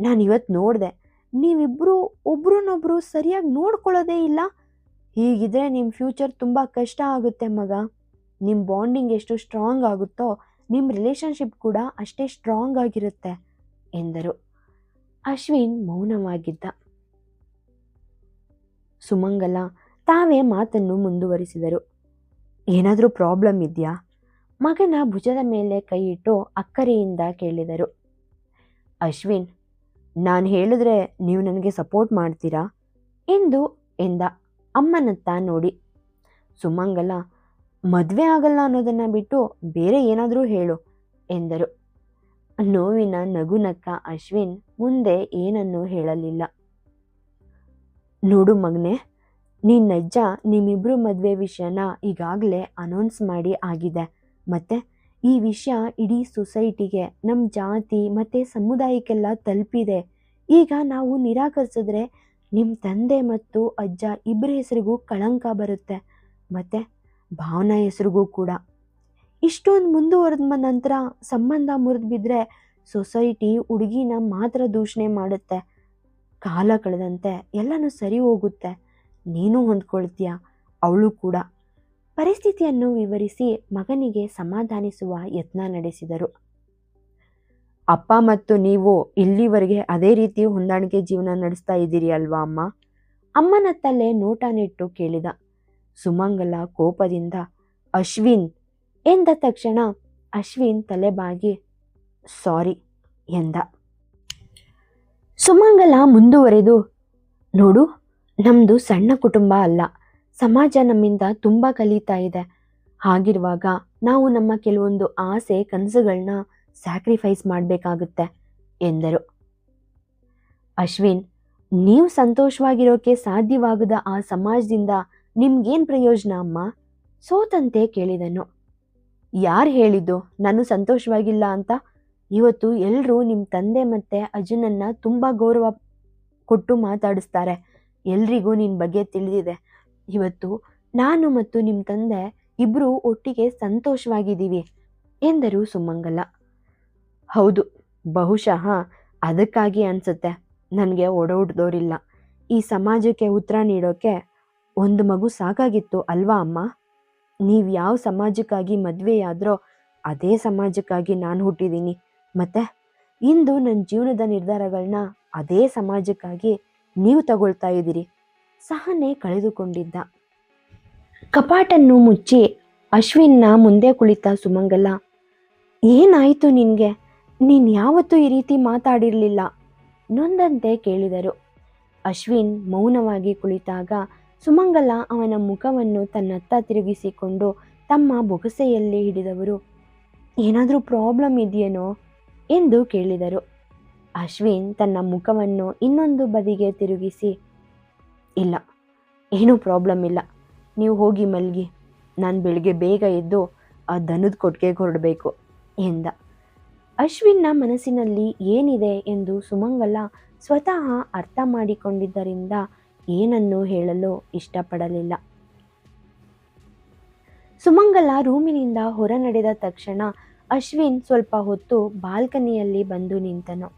ನಾನು ಇವತ್ತು ನೋಡಿದೆ ನೀವಿಬ್ಬರು ಒಬ್ರನ್ನೊಬ್ರು ಸರಿಯಾಗಿ ನೋಡ್ಕೊಳ್ಳೋದೇ ಇಲ್ಲ. ಹೀಗಿದ್ರೆ ನಿಮ್ಮ ಫ್ಯೂಚರ್ ತುಂಬ ಕಷ್ಟ ಆಗುತ್ತೆ ಮಗ. ನಿಮ್ಮ ಬಾಂಡಿಂಗ್ ಎಷ್ಟು ಸ್ಟ್ರಾಂಗ್ ಆಗುತ್ತೋ ನಿಮ್ಮ ರಿಲೇಷನ್ಶಿಪ್ ಕೂಡ ಅಷ್ಟೇ ಸ್ಟ್ರಾಂಗ್ ಆಗಿರುತ್ತೆ, ಎಂದರು. ಅಶ್ವಿನ್ ಮೌನವಾಗಿದ್ದ. ಸುಮಂಗಲ ತಾವೇ ಮಾತನ್ನು ಮುಂದುವರಿಸಿದರು. ಏನಾದರೂ ಪ್ರಾಬ್ಲಮ್ ಇದೆಯಾ? ಮಗನ ಭುಜದ ಮೇಲೆ ಕೈ ಇಟ್ಟು ಅಕ್ಕರೆಯಿಂದ ಕೇಳಿದರು, ಅಶ್ವಿನ್, ನಾನು ಹೇಳಿದ್ರೆ ನೀವು ನನಗೆ ಸಪೋರ್ಟ್ ಮಾಡ್ತೀರಾ? ಎಂದು ಎಂದ ಅಮ್ಮನತ್ತ ನೋಡಿ. ಸುಮಂಗಲ, ಮದುವೆ ಆಗಲ್ಲ ಅನ್ನೋದನ್ನು ಬಿಟ್ಟು ಬೇರೆ ಏನಾದರೂ ಹೇಳು, ಎಂದರು. ನೋವಿನ ನಗುನಕ್ಕ ಅಶ್ವಿನ್ ಮುಂದೆ ಏನನ್ನೂ ಹೇಳಲಿಲ್ಲ. ನೋಡು ಮಗನೆ ನಿನ್ನಜ್ಜ ನಿಮ್ಮಿಬ್ರು ಮದುವೆ ವಿಷಯನ ಈಗಾಗಲೇ ಅನೌನ್ಸ್ ಮಾಡಿ ಆಗಿದೆ. ಮತ್ತೆ ಈ ವಿಷಯ ಇಡೀ ಸೊಸೈಟಿಗೆ ನಮ್ಮ ಜಾತಿ ಮತ್ತು ಸಮುದಾಯಕ್ಕೆಲ್ಲ ತಲುಪಿದೆ. ಈಗ ನಾವು ನಿರಾಕರಿಸಿದ್ರೆ ನಿಮ್ಮ ತಂದೆ ಮತ್ತು ಅಜ್ಜ ಇಬ್ಬರ ಹೆಸರಿಗೂ ಕಳಂಕ ಬರುತ್ತೆ, ಮತ್ತು ಭಾವನಾ ಹೆಸರಿಗೂ ಕೂಡ. ಇಷ್ಟೊಂದು ಮುಂದುವರೆದ ನಂತರ ಸಂಬಂಧ ಮುರಿದು ಬಿದ್ದರೆ ಸೊಸೈಟಿ ಹುಡುಗಿನ ಮಾತ್ರ ದೂಷಣೆ ಮಾಡುತ್ತೆ. ಕಾಲ ಕಳೆದಂತೆ ಎಲ್ಲನೂ ಸರಿ ಹೋಗುತ್ತೆ. ನೀನು ಹೊಂದ್ಕೊಳ್ತೀಯ, ಅವಳು ಕೂಡ. ಪರಿಸ್ಥಿತಿಯನ್ನು ವಿವರಿಸಿ ಮಗನಿಗೆ ಸಮಾಧಾನಿಸುವ ಯತ್ನ ನಡೆಸಿದರು. ಅಪ್ಪ ಮತ್ತು ನೀವು ಇಲ್ಲಿವರೆಗೆ ಅದೇ ರೀತಿ ಹೊಂದಾಣಿಕೆ ಜೀವನ ನಡೆಸ್ತಾ ಇದ್ದೀರಿ ಅಲ್ವಾ ಅಮ್ಮ? ಅಮ್ಮನತ್ತಲ್ಲೇ ನೋಟ ನೆಟ್ಟು ಕೇಳಿದ. ಸುಮಂಗಲ ಕೋಪದಿಂದ, ಅಶ್ವಿನ್! ಎಂದ ತಕ್ಷಣ ಅಶ್ವಿನ್ ತಲೆಬಾಗಿ, ಸಾರಿ, ಎಂದ. ಸುಮಂಗಲ ಮುಂದುವರೆದು, ನೋಡು ನಮ್ಮದು ಸಣ್ಣ ಕುಟುಂಬ ಅಲ್ಲ. ಸಮಾಜ ನಮ್ಮಿಂದ ತುಂಬ ಕಲಿತಾ ಇದೆ. ಹಾಗಿರುವಾಗ ನಾವು ನಮ್ಮ ಕೆಲವೊಂದು ಆಸೆ ಕನಸುಗಳನ್ನ ಸ್ಯಾಕ್ರಿಫೈಸ್ ಮಾಡಬೇಕಾಗುತ್ತೆ ಎಂದರು. ಅಶ್ವಿನ್, ನೀವು ಸಂತೋಷವಾಗಿರೋಕೆ ಸಾಧ್ಯವಾಗದ ಆ ಸಮಾಜದಿಂದ ನಿಮ್ಗೇನು ಪ್ರಯೋಜನ ಅಮ್ಮ? ಸೋತಂತೆ ಕೇಳಿದನು. ಯಾರು ಹೇಳಿದ್ದು? ನಾನು ಸಂತೋಷವಾಗಿಲ್ಲ ಅಂತ? ಇವತ್ತು ಎಲ್ಲರೂ ನಿಮ್ಮ ತಂದೆ ಮತ್ತು ಅಜ್ಜನನ್ನ ತುಂಬ ಗೌರವ ಕೊಟ್ಟು ಮಾತಾಡಿಸ್ತಾರೆ. ಎಲ್ರಿಗೂ ನಿನ್ನ ಬಗ್ಗೆ ತಿಳಿದಿದೆ. ಇವತ್ತು ನಾನು ಮತ್ತು ನಿಮ್ಮ ತಂದೆ ಇಬ್ಬರೂ ಒಟ್ಟಿಗೆ ಸಂತೋಷವಾಗಿದ್ದೀವಿ ಎಂದರು ಸುಮಂಗಲ. ಹೌದು, ಬಹುಶಃ ಅದಕ್ಕಾಗಿ ಅನ್ಸುತ್ತೆ. ನನಗೆ ಒಡಹುಟ್ಟಿದೋರಿಲ್ಲ ಈ ಸಮಾಜಕ್ಕೆ ಉತ್ತರ ನೀಡೋಕೆ ಒಂದು ಮಗು ಸಾಕಾಗಿತ್ತು ಅಲ್ವಾ ಅಮ್ಮ? ನೀವು ಯಾವ ಸಮಾಜಕ್ಕಾಗಿ ಮದುವೆಯಾದ್ರೋ ಅದೇ ಸಮಾಜಕ್ಕಾಗಿ ನಾನು ಹುಟ್ಟಿದ್ದೀನಿ ಮತ್ತೆ ಇಂದು ನನ್ನ ಜೀವನದ ನಿರ್ಧಾರಗಳನ್ನ ಅದೇ ಸಮಾಜಕ್ಕಾಗಿ ನೀವು ತಗೊಳ್ತಾ ಇದ್ದೀರಿ. ಸಹನೆ ಕಳೆದುಕೊಂಡಿದ್ದ. ಕಪಾಟನ್ನು ಮುಚ್ಚಿ ಅಶ್ವಿನ್ನ ಮುಂದೆ ಕುಳಿತ ಸುಮಂಗಲ, ಏನಾಯಿತು ನಿನಗೆ? ನೀನು ಯಾವತ್ತೂ ಈ ರೀತಿ ಮಾತಾಡಿರಲಿಲ್ಲ? ನೊಂದಂತೆ ಕೇಳಿದರು. ಅಶ್ವಿನ್ ಮೌನವಾಗಿ ಕುಳಿತಾಗ ಸುಮಂಗಲ ಅವನ ಮುಖವನ್ನು ತನ್ನತ್ತ ತಿರುಗಿಸಿಕೊಂಡು ತಮ್ಮ ಬೊಗಸೆಯಲ್ಲಿ ಹಿಡಿದವರು, ಏನಾದರೂ ಪ್ರಾಬ್ಲಮ್ ಇದೆಯೇನೋ? ಎಂದು ಕೇಳಿದರು. ಅಶ್ವಿನ್ ತನ್ನ ಮುಖವನ್ನು ಇನ್ನೊಂದು ಬದಿಗೆ ತಿರುಗಿಸಿ ಇಲ್ಲ, ಏನೂ ಪ್ರಾಬ್ಲಮ್ ಇಲ್ಲ. ನೀವು ಹೋಗಿ ಮಲ್ಗಿ, ನಾನು ಬೆಳಿಗ್ಗೆ ಬೇಗ ಎದ್ದು ಆ ದನದ ಕೊಟ್ಟಿಗೆಗೆ ಹೊರಡಬೇಕು ಎಂದ. ಅಶ್ವಿನ್ನ ಮನಸ್ಸಿನಲ್ಲಿ ಏನಿದೆ ಎಂದು ಸುಮಂಗಲ ಸ್ವತಃ ಅರ್ಥ ಮಾಡಿಕೊಂಡಿದ್ದರಿಂದ ಏನನ್ನು ಹೇಳಲು ಇಷ್ಟಪಡಲಿಲ್ಲ. ಸುಮಂಗಲ ರೂಮಿನಿಂದ ಹೊರ ನಡೆದ ತಕ್ಷಣ ಅಶ್ವಿನ್ ಸ್ವಲ್ಪ ಹೊತ್ತು ಬಾಲ್ಕನಿಯಲ್ಲಿ ಬಂದು ನಿಂತನು.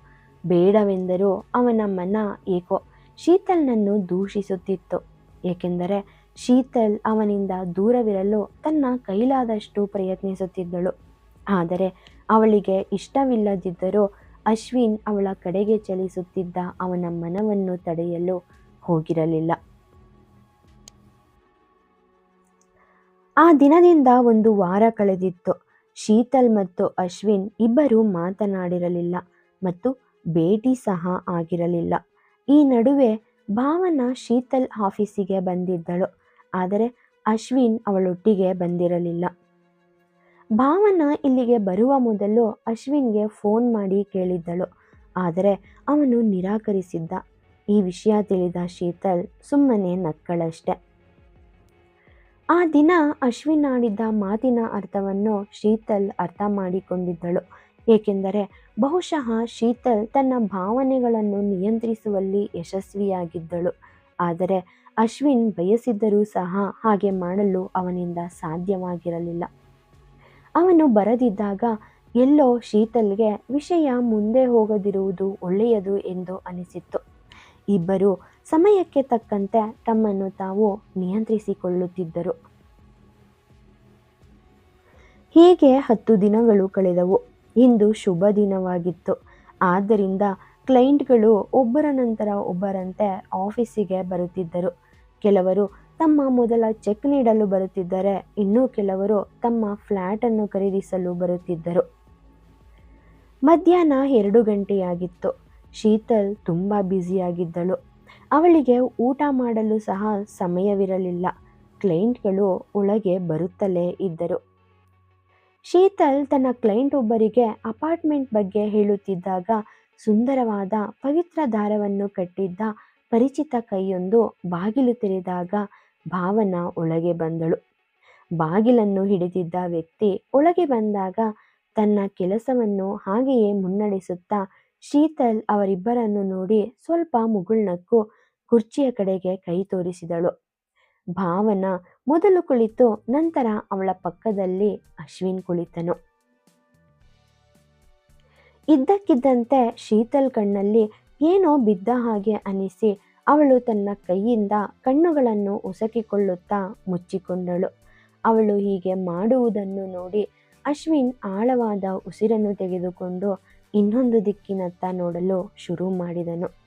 ಬೇಡವೆಂದರೂ ಅವನ ಮನ ಏಕೋ ಶೀತಲ್ನನ್ನು ದೂಷಿಸುತ್ತಿತ್ತು. ಏಕೆಂದರೆ ಶೀತಲ್ ಅವನಿಂದ ದೂರವಿರಲು ತನ್ನ ಕೈಲಾದಷ್ಟು ಪ್ರಯತ್ನಿಸುತ್ತಿದ್ದಳು. ಆದರೆ ಅವಳಿಗೆ ಇಷ್ಟವಿಲ್ಲದಿದ್ದರೂ ಅಶ್ವಿನ್ ಅವಳ ಕಡೆಗೆ ಚಲಿಸುತ್ತಿದ್ದ ಅವನ ಮನವನ್ನು ತಡೆಯಲು ಹೋಗಿರಲಿಲ್ಲ. ಆ ದಿನದಿಂದ ಒಂದು ವಾರ ಕಳೆದಿತ್ತು. ಶೀತಲ್ ಮತ್ತು ಅಶ್ವಿನ್ ಇಬ್ಬರು ಮಾತನಾಡಿರಲಿಲ್ಲ ಮತ್ತು ಭೇಟಿ ಸಹ ಆಗಿರಲಿಲ್ಲ. ಈ ನಡುವೆ ಭಾವನ ಶೀತಲ್ ಆಫೀಸಿಗೆ ಬಂದಿದ್ದಳು. ಆದರೆ ಅಶ್ವಿನ್ ಅವಳೊಟ್ಟಿಗೆ ಬಂದಿರಲಿಲ್ಲ. ಭಾವನ ಇಲ್ಲಿಗೆ ಬರುವ ಮೊದಲು ಅಶ್ವಿನ್ಗೆ ಫೋನ್ ಮಾಡಿ ಕೇಳಿದ್ದಳು. ಆದರೆ ಅವನು ನಿರಾಕರಿಸಿದ್ದ. ಈ ವಿಷಯ ತಿಳಿದ ಶೀತಲ್ ಸುಮ್ಮನೆ ನಕ್ಕಳಷ್ಟೆ. ಆ ದಿನ ಅಶ್ವಿನ್ ಆಡಿದ್ದ ಮಾತಿನ ಅರ್ಥವನ್ನು ಶೀತಲ್ ಅರ್ಥ ಮಾಡಿಕೊಂಡಿದ್ದಳು. ಏಕೆಂದರೆ ಬಹುಶಃ ಶೀತಲ್ ತನ್ನ ಭಾವನೆಗಳನ್ನು ನಿಯಂತ್ರಿಸುವಲ್ಲಿ ಯಶಸ್ವಿಯಾಗಿದ್ದಳು. ಆದರೆ ಅಶ್ವಿನ್ ಬಯಸಿದ್ದರೂ ಸಹ ಹಾಗೆ ಮಾಡಲು ಅವನಿಂದ ಸಾಧ್ಯವಾಗಿರಲಿಲ್ಲ. ಅವನು ಬರದಿದ್ದಾಗ, ಎಲ್ಲೋ ಶೀತಲ್ಗೆ ವಿಷಯ ಮುಂದೆ ಹೋಗದಿರುವುದು ಒಳ್ಳೆಯದು ಎಂದು ಅನಿಸಿತ್ತು. ಇಬ್ಬರು ಸಮಯಕ್ಕೆ ತಕ್ಕಂತೆ ತಮ್ಮನ್ನು ತಾವು ನಿಯಂತ್ರಿಸಿಕೊಳ್ಳುತ್ತಿದ್ದರು. ಹೀಗೆ ಹತ್ತು ದಿನಗಳು ಕಳೆದವು. ಇಂದು ಶುಭ ದಿನವಾಗಿತ್ತು. ಆದ್ದರಿಂದ ಕ್ಲೈಂಟ್ಗಳು ಒಬ್ಬರ ನಂತರ ಒಬ್ಬರಂತೆ ಆಫೀಸಿಗೆ ಬರುತ್ತಿದ್ದರು. ಕೆಲವರು ತಮ್ಮ ಮೊದಲ ಚೆಕ್ ನೀಡಲು ಬರುತ್ತಿದ್ದರೆ, ಇನ್ನೂ ಕೆಲವರು ತಮ್ಮ ಫ್ಲ್ಯಾಟನ್ನು ಖರೀದಿಸಲು ಬರುತ್ತಿದ್ದರು. ಮಧ್ಯಾಹ್ನ ಎರಡು ಗಂಟೆಯಾಗಿತ್ತು. ಶೀತಲ್ ತುಂಬ ಬ್ಯುಸಿಯಾಗಿದ್ದಳು. ಅವಳಿಗೆ ಊಟ ಮಾಡಲು ಸಹ ಸಮಯವಿರಲಿಲ್ಲ. ಕ್ಲೈಂಟ್ಗಳು ಒಳಗೆ ಬರುತ್ತಲೇ ಇದ್ದರು. ಶೀತಲ್ ತನ್ನ ಕ್ಲೈಂಟ್ ಒಬ್ಬರಿಗೆ ಅಪಾರ್ಟ್ಮೆಂಟ್ ಬಗ್ಗೆ ಹೇಳುತ್ತಿದ್ದಾಗ ಸುಂದರವಾದ ಪವಿತ್ರ ದಾರವನ್ನು ಕಟ್ಟಿದ್ದ ಪರಿಚಿತ ಕೈಯೊಂದು ಬಾಗಿಲು ತೆರೆದಾಗ ಭಾವನ ಒಳಗೆ ಬಂದಳು. ಬಾಗಿಲನ್ನು ಹಿಡಿದಿದ್ದ ವ್ಯಕ್ತಿ ಒಳಗೆ ಬಂದಾಗ ತನ್ನ ಕೆಲಸವನ್ನು ಹಾಗೆಯೇ ಮುನ್ನಡೆಸುತ್ತಾ ಶೀತಲ್ ಅವರಿಬ್ಬರನ್ನು ನೋಡಿ ಸ್ವಲ್ಪ ಮುಗುಳ್ನಕ್ಕು ಕುರ್ಚಿಯ ಕಡೆಗೆ ಕೈ ತೋರಿಸಿದಳು. ಭಾವನ ಮೊದಲು ಕುಳಿತು ನಂತರ ಅವಳ ಪಕ್ಕದಲ್ಲಿ ಅಶ್ವಿನ್ ಕುಳಿತನು. ಇದ್ದಕ್ಕಿದ್ದಂತೆ ಶೀತಲ್ ಕಣ್ಣಲ್ಲಿ ಏನೋ ಬಿದ್ದ ಹಾಗೆ ಅನಿಸಿ ಅವಳು ತನ್ನ ಕೈಯಿಂದ ಕಣ್ಣುಗಳನ್ನು ಉಸಕಿಕೊಳ್ಳುತ್ತಾ ಮುಚ್ಚಿಕೊಂಡಳು. ಅವಳು ಹೀಗೆ ಮಾಡುವುದನ್ನು ನೋಡಿ ಅಶ್ವಿನ್ ಆಳವಾದ ಉಸಿರನ್ನು ತೆಗೆದುಕೊಂಡು ಇನ್ನೊಂದು ದಿಕ್ಕಿನತ್ತ ನೋಡಲು ಶುರು ಮಾಡಿದನು.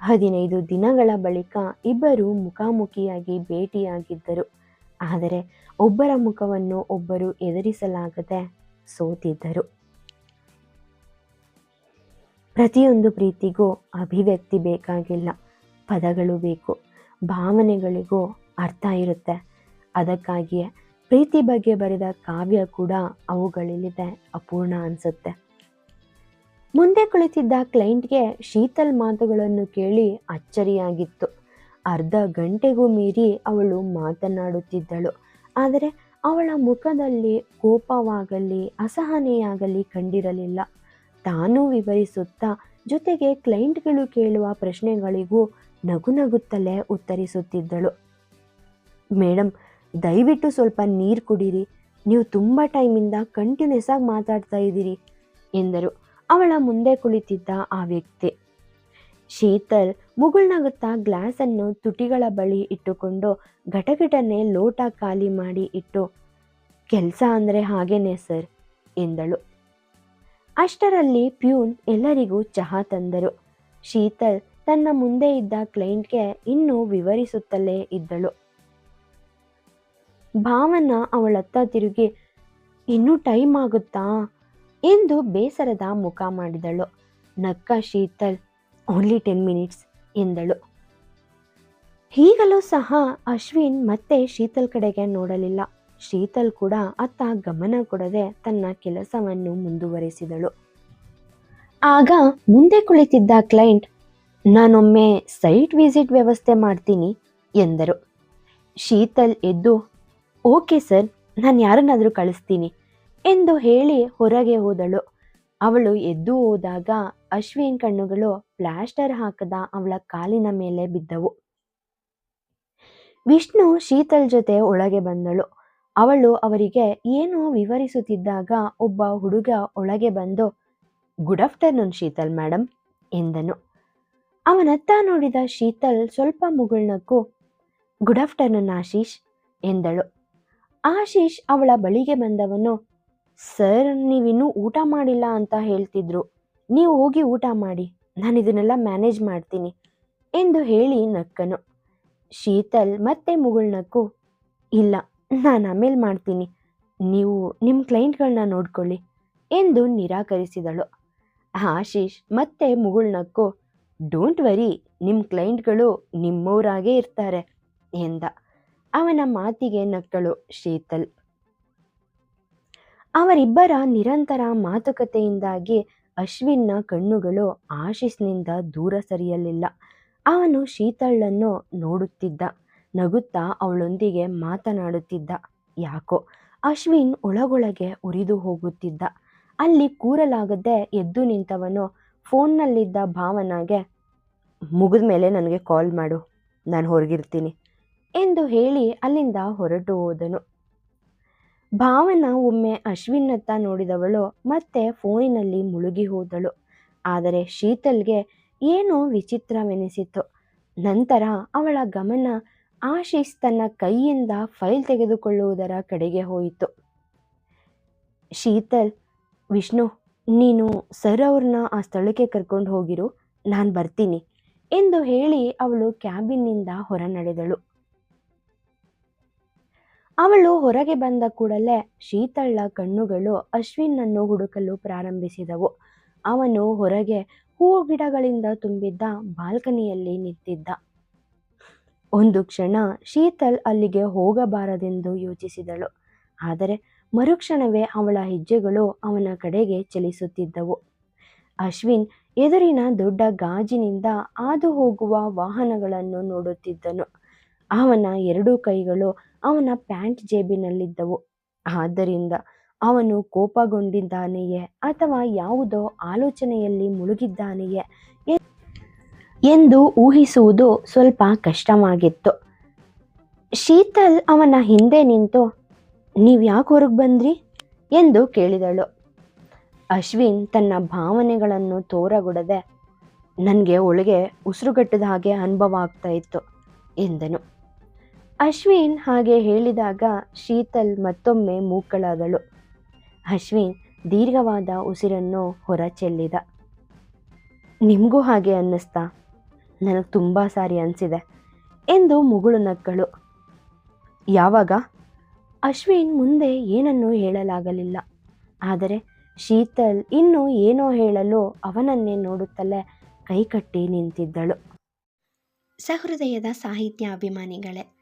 ಹದಿನೈದು ದಿನಗಳ ಬಳಿಕ ಇಬ್ಬರು ಮುಖಾಮುಖಿಯಾಗಿ ಭೇಟಿಯಾಗಿದ್ದರು. ಆದರೆ ಒಬ್ಬರ ಮುಖವನ್ನು ಒಬ್ಬರು ಎದುರಿಸಲಾಗದೆ ಸೋತಿದ್ದರು. ಪ್ರತಿಯೊಂದು ಪ್ರೀತಿಗೂ ಅಭಿವ್ಯಕ್ತಿ ಬೇಕಾಗಿಲ್ಲ. ಪದಗಳು ಬೇಕು. ಭಾವನೆಗಳಿಗೂ ಅರ್ಥ ಇರುತ್ತೆ. ಅದಕ್ಕಾಗಿಯೇ ಪ್ರೀತಿ ಬಗ್ಗೆ ಬರೆದ ಕಾವ್ಯ ಕೂಡ ಅವುಗಳಲ್ಲಿದೆ ಅಪೂರ್ಣ ಅನಿಸುತ್ತೆ. ಮುಂದೆ ಕುಳಿತಿದ್ದ ಕ್ಲೈಂಟ್ಗೆ ಶೀತಲ್ ಮಾತುಗಳನ್ನು ಕೇಳಿ ಅಚ್ಚರಿಯಾಗಿತ್ತು. ಅರ್ಧ ಗಂಟೆಗೂ ಮೀರಿ ಅವಳು ಮಾತನಾಡುತ್ತಿದ್ದಳು. ಆದರೆ ಅವಳ ಮುಖದಲ್ಲಿ ಕೋಪವಾಗಲಿ, ಅಸಹನೆಯಾಗಲಿ ಕಂಡಿರಲಿಲ್ಲ. ತಾನೂ ವಿವರಿಸುತ್ತಾ, ಜೊತೆಗೆ ಕ್ಲೈಂಟ್ಗಳು ಕೇಳುವ ಪ್ರಶ್ನೆಗಳಿಗೂ ನಗು ನಗುತ್ತಲೇ ಉತ್ತರಿಸುತ್ತಿದ್ದಳು. ಮೇಡಮ್ ದಯವಿಟ್ಟು ಸ್ವಲ್ಪ ನೀರು ಕುಡೀರಿ. ನೀವು ತುಂಬ ಟೈಮಿಂದ ಕಂಟಿನ್ಯೂಸ್ ಆಗಿ ಮಾತಾಡ್ತಾ ಇದ್ದೀರಿ, ಎಂದರು. ಅವಳ ಮುಂದೆ ಕುಳಿತಿದ್ದ ಆ ವ್ಯಕ್ತಿ. ಶೀತಲ್ ಮುಗುಳ್ನಗುತ್ತಾ ಗ್ಲಾಸನ್ನು ತುಟಿಗಳ ಬಳಿ ಇಟ್ಟುಕೊಂಡು ಘಟಘಟನೆ ಲೋಟ ಖಾಲಿ ಮಾಡಿ ಇಟ್ಟು, ಕೆಲಸ ಅಂದರೆ ಹಾಗೇನೆ ಸರ್, ಎಂದಳು. ಅಷ್ಟರಲ್ಲಿ ಪ್ಯೂನ್ ಎಲ್ಲರಿಗೂ ಚಹಾ ತಂದರು. ಶೀತಲ್ ತನ್ನ ಮುಂದೆ ಇದ್ದ ಕ್ಲೈಂಟ್ಗೆ ಇನ್ನೂ ವಿವರಿಸುತ್ತಲೇ ಇದ್ದಳು. ಭಾವನ ಅವಳತ್ತ ತಿರುಗಿ, ಇನ್ನೂ ಟೈಮ್ ಆಗುತ್ತಾ? ಎಂದು ಬೇಸರದ ಮುಖ ಮಾಡಿದಳು. ನಕ್ಕ ಶೀತಲ್ ಓನ್ಲಿ ಟೆನ್ ಮಿನಿಟ್ಸ್ ಎಂದಳು. ಹೀಗಲೂ ಸಹ ಅಶ್ವಿನ್ ಮತ್ತೆ ಶೀತಲ್ ಕಡೆಗೆ ನೋಡಲಿಲ್ಲ. ಶೀತಲ್ ಕೂಡ ಅತ್ತ ಗಮನ ಕೊಡದೆ ತನ್ನ ಕೆಲಸವನ್ನು ಮುಂದುವರಿಸಿದಳು. ಆಗ ಮುಂದೆ ಕುಳಿತಿದ್ದ ಕ್ಲೈಂಟ್, ನಾನೊಮ್ಮೆ ಸೈಟ್ ವಿಸಿಟ್ ವ್ಯವಸ್ಥೆ ಮಾಡ್ತೀನಿ, ಎಂದರು. ಶೀತಲ್ ಎದ್ದು, ಓಕೆ ಸರ್, ನಾನು ಯಾರನ್ನಾದರೂ ಕಳಿಸ್ತೀನಿ, ಎಂದು ಹೇಳಿ ಹೊರಗೆ ಹೋದಳು. ಅವಳು ಎದ್ದು ಹೋದಾಗ ಅಶ್ವಿನ್ ಕಣ್ಣುಗಳು ಪ್ಲಾಸ್ಟರ್ ಹಾಕದ ಅವಳ ಕಾಲಿನ ಮೇಲೆ ಬಿದ್ದವು. ವಿಷ್ಣು ಶೀತಲ್ ಜೊತೆ ಒಳಗೆ ಬಂದಳು. ಅವಳು ಅವರಿಗೆ ಏನೋ ವಿವರಿಸುತ್ತಿದ್ದಾಗ ಒಬ್ಬ ಹುಡುಗ ಒಳಗೆ ಬಂದು ಗುಡ್ ಆಫ್ಟರ್ನೂನ್ ಶೀತಲ್ ಮೇಡಮ್ ಎಂದನು. ಅವನತ್ತ ನೋಡಿದ ಶೀತಲ್ ಸ್ವಲ್ಪ ಮುಗುಳ್ನಕ್ಕು ಗುಡ್ ಆಫ್ಟರ್ನೂನ್ ಆಶೀಶ್, ಎಂದಳು. ಆಶೀಶ್ ಅವಳ ಬಳಿಗೆ ಬಂದವನು ಸರ್ ನೀವಿನ್ನೂ ಊಟ ಮಾಡಿಲ್ಲ ಅಂತ ಹೇಳ್ತಿದ್ರು. ನೀವು ಹೋಗಿ ಊಟ ಮಾಡಿ, ನಾನು ಇದನ್ನೆಲ್ಲ ಮ್ಯಾನೇಜ್ ಮಾಡ್ತೀನಿ ಎಂದು ಹೇಳಿ ನಕ್ಕನು. ಶೀತಲ್ ಮತ್ತೆ ಮುಗುಳ್ನಕ್ಕು ಇಲ್ಲ, ನಾನು ಆಮೇಲೆ ಮಾಡ್ತೀನಿ, ನೀವು ನಿಮ್ಮ ಕ್ಲೈಂಟ್ಗಳನ್ನ ನೋಡ್ಕೊಳ್ಳಿ ಎಂದು ನಿರಾಕರಿಸಿದಳು. ಆಶೀಶ್ ಮತ್ತೆ ಮುಗುಳ್ನಕ್ಕು ಡೋಂಟ್ ವರಿ ನಿಮ್ಮ ಕ್ಲೈಂಟ್ಗಳು ನಿಮ್ಮವರಾಗೇ ಇರ್ತಾರೆ ಎಂದ. ಅವನ ಮಾತಿಗೆ ನಕ್ಕಳು ಶೀತಲ್. ಅವರಿಬ್ಬರ ನಿರಂತರ ಮಾತುಕತೆಯಿಂದಾಗಿ ಅಶ್ವಿನ್ನ ಕಣ್ಣುಗಳು ಆಶೀಸ್ನಿಂದ ದೂರ ಸರಿಯಲಿಲ್ಲ. ಅವನು ಶೀತಳನ್ನು ನೋಡುತ್ತಿದ್ದ. ನಗುತ್ತಾ ಅವಳೊಂದಿಗೆ ಮಾತನಾಡುತ್ತಿದ್ದ. ಯಾಕೋ, ಅಶ್ವಿನ್ ಒಳಗೊಳಗೆ ಉರಿದು ಹೋಗುತ್ತಿದ್ದ. ಅಲ್ಲಿ ಕೂರಲಾಗದೆ ಎದ್ದು ನಿಂತವನು ಫೋನ್ನಲ್ಲಿದ್ದ ಭಾವನಾಗೆ ಮುಗಿದ ಮೇಲೆ ನನಗೆ ಕಾಲ್ ಮಾಡು, ನಾನು ಹೊರಗಿರ್ತೀನಿ, ಎಂದು ಹೇಳಿ ಅಲ್ಲಿಂದ ಹೊರಟು ಹೋದನು. ಭಾವನ ಒಮ್ಮೆ ಅಶ್ವಿನ್ನತ್ತ ನೋಡಿದವಳು ಮತ್ತೆ ಫೋನಿನಲ್ಲಿ ಮುಳುಗಿ ಹೋದಳು. ಆದರೆ ಶೀತಲ್ಗೆ ಏನೋ ವಿಚಿತ್ರವೆನಿಸಿತು ನಂತರ ಅವಳ ಗಮನ ಆಶೀಸ್ ತನ್ನ ಕೈಯಿಂದ ಫೈಲ್ ತೆಗೆದುಕೊಳ್ಳುವುದರ ಕಡೆಗೆ ಹೋಯಿತು. ಶೀತಲ್, ವಿಷ್ಣು, ನೀನು ಸರ್ ಅವ್ರನ್ನ ಆ ಸ್ಥಳಕ್ಕೆ ಕರ್ಕೊಂಡು ಹೋಗಿರು. ನಾನು ಬರ್ತೀನಿ ಎಂದು ಹೇಳಿ ಅವಳು ಕ್ಯಾಬಿನ್ನಿಂದ ಹೊರ ನಡೆದಳು ಅವಳು ಹೊರಗೆ ಬಂದ ಕೂಡಲೇ ಶೀತಳ್ಳ ಕಣ್ಣುಗಳು ಅಶ್ವಿನನ್ನು ಹುಡುಕಲು ಪ್ರಾರಂಭಿಸಿದವು. ಅವನು ಹೊರಗೆ ಹೂ ಗಿಡಗಳಿಂದ ತುಂಬಿದ್ದ ಬಾಲ್ಕನಿಯಲ್ಲಿ ನಿಂತಿದ್ದ. ಒಂದು ಕ್ಷಣ ಶೀತಲ್ ಅಲ್ಲಿಗೆ ಹೋಗಬಾರದೆಂದು ಯೋಚಿಸಿದಳು. ಆದರೆ ಮರುಕ್ಷಣವೇ ಅವಳ ಹೆಜ್ಜೆಗಳು ಅವನ ಕಡೆಗೆ ಚಲಿಸುತ್ತಿದ್ದವು. ಅಶ್ವಿನ್ ಎದುರಿನ ದೊಡ್ಡ ಗಾಜಿನಿಂದ ಹಾದು ಹೋಗುವ ವಾಹನಗಳನ್ನು ನೋಡುತ್ತಿದ್ದನು. ಅವನ ಎರಡೂ ಕೈಗಳು ಅವನ ಪ್ಯಾಂಟ್ ಜೇಬಿನಲ್ಲಿದ್ದವು. ಆದ್ದರಿಂದ ಅವನು ಕೋಪಗೊಂಡಿದ್ದಾನೆಯೇ ಅಥವಾ ಯಾವುದೋ ಆಲೋಚನೆಯಲ್ಲಿ ಮುಳುಗಿದ್ದಾನೆಯೇ ಎಂದು ಊಹಿಸುವುದು ಸ್ವಲ್ಪ ಕಷ್ಟವಾಗಿತ್ತು. ಶೀತಲ್ ಅವನ ಹಿಂದೆ ನಿಂತು, ನೀವು ಯಾಕೆ ಹೊರಗೆ ಬಂದ್ರಿ? ಎಂದು ಕೇಳಿದಳು. ಅಶ್ವಿನ್ ತನ್ನ ಭಾವನೆಗಳನ್ನು ತೋರಗೊಡದೆ, ನನಗೆ ಒಳಗೆ ಉಸಿರುಗಟ್ಟಿದ ಹಾಗೆ ಅನುಭವ ಆಗ್ತಾ ಇತ್ತು, ಎಂದನು. ಅಶ್ವಿನ್ ಹಾಗೆ ಹೇಳಿದಾಗ ಶೀತಲ್ ಮತ್ತೊಮ್ಮೆ ಮೂಕಳಾದಳು ಅಶ್ವಿನ್ ದೀರ್ಘವಾದ ಉಸಿರನ್ನು ಹೊರ ಚೆಲ್ಲಿದ ನಿಮಗೂ ಹಾಗೆ ಅನ್ನಿಸ್ತಾ? ನನಗೆ ತುಂಬ ಸಾರಿ ಅನಿಸಿದೆ ಎಂದು ಮುಗುಳು ನಕ್ಕಳು. ಯಾವಾಗ? ಅಶ್ವಿನ್ ಮುಂದೆ ಏನನ್ನೂ ಹೇಳಲಾಗಲಿಲ್ಲ. ಆದರೆ ಶೀತಲ್ ಇನ್ನೂ ಏನೋ ಹೇಳಲು ಅವನನ್ನೇ ನೋಡುತ್ತಲೇ ಕೈಕಟ್ಟಿ ನಿಂತಿದ್ದಳು. ಸಹೃದಯದ ಸಾಹಿತ್ಯ ಅಭಿಮಾನಿಗಳೇ